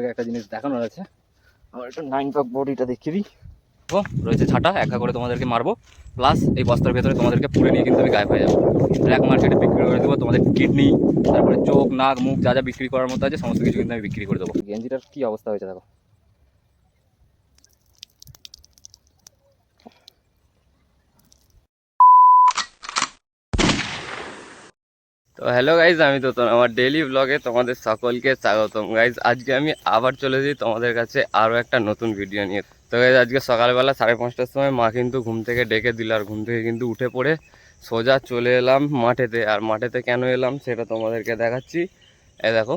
তোমাদেরকে একটা জিনিস দেখানোর আছে। আমার একটু নাইন পাক বডিটা দেখিয়ে দিই। ও রয়েছে ছাটা একা করে তোমাদেরকে মারবো। প্লাস এই বস্তার ভেতরে তোমাদেরকে পুড়ে নিয়ে কিন্তু আমি গায়ে হয়ে যাব। ব্ল্যাক মার্কেটে বিক্রি করে দেবো তোমাদের কিডনি তারপরে চোখ নাক মুখ যা যা বিক্রি করার মতো আছে সমস্ত কিছু কিন্তু আমি বিক্রি করে দেবো। গেঞ্জিটার কী অবস্থা হয়েছে দেখো। তো হ্যালো গাইজ আমি তো আমার ডেইলি ব্লগে তোমাদের সকলকে স্বাগতম। গাইজ আজকে আমি আবার চলে যাই তোমাদের কাছে আরও একটা নতুন ভিডিও নিয়ে। তো গাইজ আজকে সকালবেলা সাড়ে পাঁচটার সময় মা কিন্তু ঘুম থেকে ডেকে দিল আর ঘুম থেকে কিন্তু উঠে পড়ে সোজা চলে এলাম মাঠেতে। আর মাঠেতে কেন এলাম সেটা তোমাদেরকে দেখাচ্ছি। এ দেখো,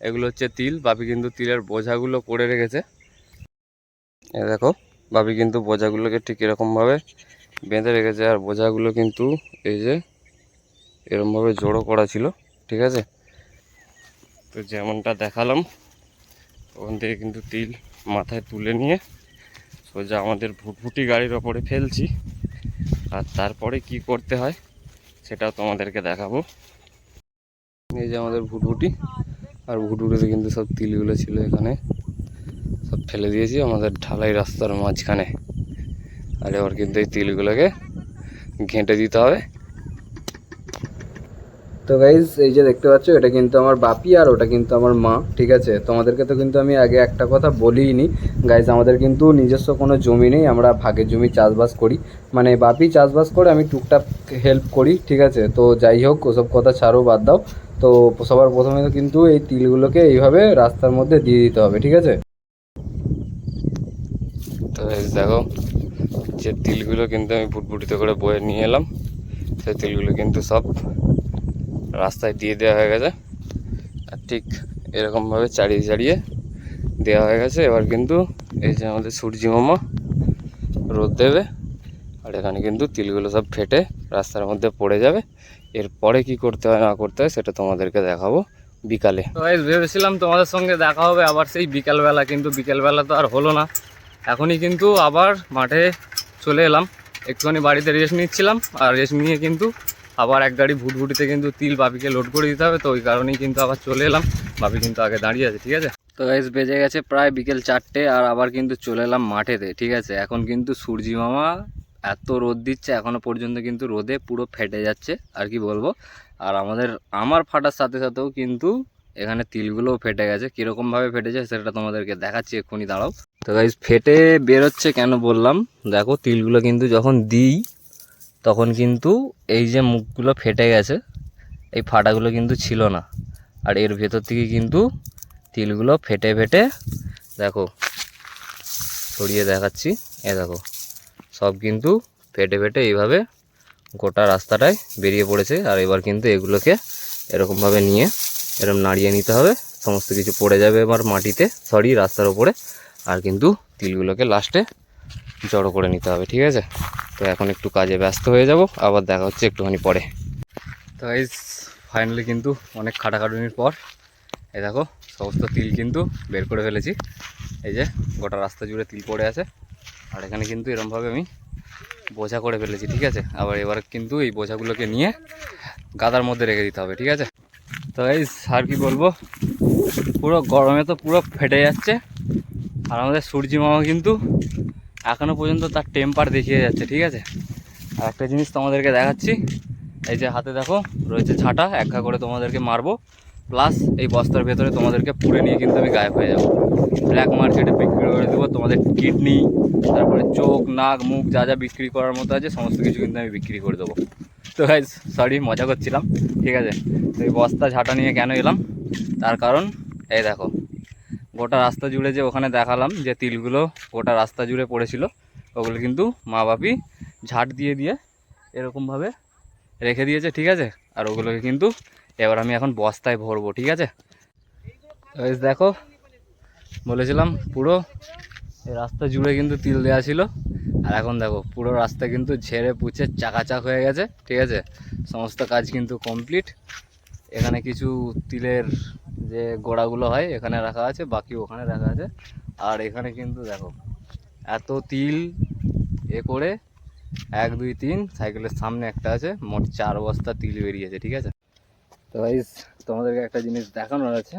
এগুলো হচ্ছে তিল। বাপি কিন্তু তিলের বোঝাগুলো করে রেখেছে। এ দেখো, বাপি কিন্তু বোঝাগুলোকে ঠিক এরকমভাবে বেঁধে রেখেছে। আর বোঝাগুলো কিন্তু এই যে এরমভাবে জড়ো করা ছিল, ঠিক আছে? তো যেমনটা দেখালাম ওখান থেকে কিন্তু তিল মাথায় তুলে নিয়ে সোজা আমাদের ভুটভুটি গাড়ির ওপরে ফেলছি। আর তারপরে কি করতে হয়, সেটাও তোমাদেরকে দেখাবো। এই যে আমাদের ভুটভুটি, আর ভুটভুটিতে কিন্তু সব তিলগুলো ছিল এখানে। সব ফেলে দিয়েছি আমাদের ঢালাই রাস্তার মাঝখানে। আর এবার কিন্তু এই তিলগুলোকে ঘেঁটে দিতে হবে। তো গাইজ এই যে দেখতে পাচ্ছ, এটা কিন্তু আমার বাপি আর ওটা কিন্তু আমার মা, ঠিক আছে? তোমাদেরকে তো কিন্তু আমি আগে একটা কথা বলিনি গাইজ আমাদের কিন্তু নিজস্ব কোনো জমি নেই, আমরা ভাগের জমি চাষবাস করি। মানে বাপি চাষবাস করে, আমি টুকটাক হেল্প করি, ঠিক আছে? তো যাই হোক, ওসব কথা ছাড়ো, বাদ দাও। তো সবার প্রথমে কিন্তু এই তিলগুলোকে এইভাবে রাস্তার মধ্যে দিয়ে দিতে হবে, ঠিক আছে? তো দেখো, যে তিলগুলো কিন্তু আমি ফুটফুটিতে করে বয়ে নিয়ে এলাম, সেই তিলগুলো কিন্তু সব রাস্তায় দিয়ে দেওয়া হয়ে গেছে। আর ঠিক এরকমভাবে চাড়িয়ে চাড়িয়ে দেওয়া হয়ে গেছে। এবার কিন্তু এই যে আমাদের সূর্যি মামা রোদ দেবে, আর এখানে কিন্তু তিলগুলো সব ফেটে রাস্তার মধ্যে পড়ে যাবে। এরপরে কি করতে হয়, না করতে হয়, সেটা তোমাদেরকে দেখাবো বিকালে। ভেবেছিলাম তোমাদের সঙ্গে দেখা হবে আবার সেই বিকালবেলা, কিন্তু বিকালবেলা তো আর হলো না। এখনই কিন্তু আবার মাঠে চলে এলাম। একটুখানি বাড়িতে রেস্ট নিচ্ছিলাম, আর রেস্ট নিয়ে কিন্তু আবার এক গাড়ি ভুটভুটিতে কিন্তু তিল বাপিকে লোড করে দিতে হবে, তো ওই কারণেই কিন্তু আবার চলে এলাম। বাপি কিন্তু আগে দাঁড়িয়ে আছে, ঠিক আছে? তো গাইজ বেজে গেছে প্রায় বিকেল চারটে আর আবার কিন্তু চলে এলাম মাঠেতে, ঠিক আছে? এখন কিন্তু সূর্যি মামা এত রোদ দিচ্ছে, এখনও পর্যন্ত কিন্তু রোদে পুরো ফেটে যাচ্ছে, আর কি বলব? আর আমাদের, আমার ফাটার সাথে সাথেও কিন্তু এখানে তিলগুলোও ফেটে গেছে। কীরকমভাবে ফেটেছে সেটা তোমাদেরকে দেখাচ্ছি, এক্ষুনি দাঁড়াও। তো গাইজ ফেটে বেরোচ্ছে কেন বললাম? দেখো, তিলগুলো কিন্তু যখন দিই তখন কিন্তু এই যে মুখগুলো ফেটে গেছে, এই ফাটাগুলো কিন্তু ছিল না। আর এর ভেতর থেকে কিন্তু তিলগুলো ফেটে ফেটে, দেখো, ছড়িয়ে দেখাচ্ছি। এ দেখো, সব কিন্তু ফেটে ফেটে এইভাবে গোটা রাস্তাটায় বেরিয়ে পড়েছে। আর এবার কিন্তু এগুলোকে এরকমভাবে নিয়ে এরকম নাড়িয়ে নিতে হবে। সমস্ত কিছু পড়ে যাবে এবার মাটিতে, সরি, রাস্তার ওপরে। আর কিন্তু তিলগুলোকে লাস্টে জড়ো করে নিতে হবে, ঠিক আছে? তো এখন একটু কাজে ব্যস্ত হয়ে যাব, আবার দেখা হচ্ছে একটুখানি পরে। তো এই ফাইনালি কিন্তু অনেক খাটাখাটুনির পর, এই দেখো, সমস্ত তিল কিন্তু বের করে ফেলেছি। এই যে, গোটা রাস্তা জুড়ে তিল পড়ে আছে। আর এখানে কিন্তু এরমভাবে আমি বোঝা করে ফেলেছি, ঠিক আছে? আবার এবার কিন্তু এই বোঝাগুলোকে নিয়ে গাদার মধ্যে রেখে দিতে হবে, ঠিক আছে? তো এই আর কি বলব? পুরো গরমে তো পুরো ফেটে যাচ্ছে। আর আমাদের সূর্যি মামা কিন্তু এখনও পর্যন্ত তার টেম্পার দেখিয়ে যাচ্ছে, ঠিক আছে? আর একটা জিনিস তোমাদেরকে দেখাচ্ছি, এই যে হাতে দেখো, রয়েছে ছাটা, একা করে তোমাদেরকে মারবো প্লাস এই বস্তার ভেতরে তোমাদেরকে পুড়ে নিয়ে কিন্তু আমি গায়েব হয়ে যাব। ব্ল্যাক মার্কেটে বিক্রি করে দেবো, তোমাদের কিডনি তারপরে চোখ, নাক, মুখ, যা যা বিক্রি করার মতো আছে, সমস্ত কিছু কিন্তু আমি বিক্রি করে দেবো। তো গাইজ সরি মজা করছিলাম, ঠিক আছে? তো এই বস্তা ঝাঁটা নিয়ে কেন এলাম? তার কারণ, এই দেখো গোটা রাস্তা জুড়ে যে ওখানে দেখালাম যে তিলগুলো গোটা রাস্তা জুড়ে পড়েছিল, ওগুলো কিন্তু মা বাপি ঝাট দিয়ে দিয়ে এরকমভাবে রেখে দিয়েছে, ঠিক আছে? আর ওগুলোকে কিন্তু এবার আমি এখন বস্তায় ভরবো, ঠিক আছে? দেখো, বলেছিলাম পুরো রাস্তা জুড়ে কিন্তু তিল দেওয়া ছিল, আর এখন দেখো, পুরো রাস্তা কিন্তু ঝেড়ে পুছে চাকাচাক হয়ে গেছে, ঠিক আছে? সমস্ত কাজ কিন্তু কমপ্লিট এখানে কিছু তিলের যে গোড়াগুলো হয়, এখানে রাখা আছে, বাকি ওখানে রাখা আছে। আর এখানে কিন্তু দেখো, এত তিল এ করে এক, দুই, তিন, সাইকেলের সামনে একটা আছে, মোট চার বস্তা তিল বেরিয়েছে, ঠিক আছে? তো ভাই তোমাদেরকে একটা জিনিস দেখানোর আছে।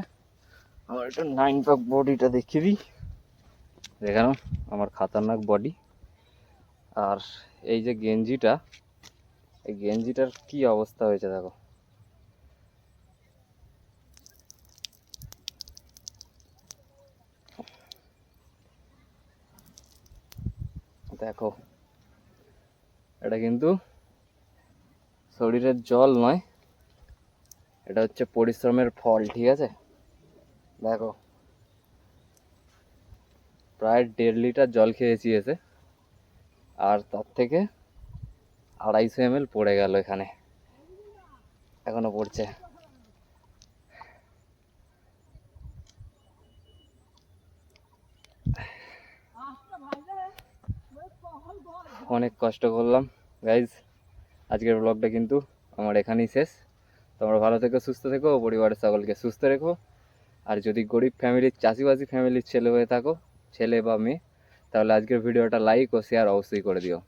আমার একটু নাইন প্যাক বডিটা দেখিয়ে দিই। দেখানো আমার খাতারনাক বডি আর এই যে গেঞ্জিটা, এই গেঞ্জিটার কি অবস্থা হয়েছে দেখো। দেখো। এটা কিন্তু শরীরের জল নয়, এটা হচ্ছে পরিশ্রমের ফল, ঠিক আছে? দেখো। প্রায় দেড় লিটার জল খেয়েছি এসে আর তার থেকে আড়াইশো এম পড়ে গেল এখানে। এখনও পড়ছে। অনেক কষ্ট করলাম। গাইজ আজকের ব্লগটা কিন্তু আমার এখানেই শেষ। তোমরা ভালো থেকো, সুস্থ থেকো পরিবারের সকলকে সুস্থ রেখো। আর যদি গরিব ফ্যামিলির চাষিবাসি ফ্যামিলির ছেলে হয়ে থাকো, ছেলে বা মেয়ে, তাহলে আজকের ভিডিওটা লাইক ও শেয়ার অবশ্যই করে দিও।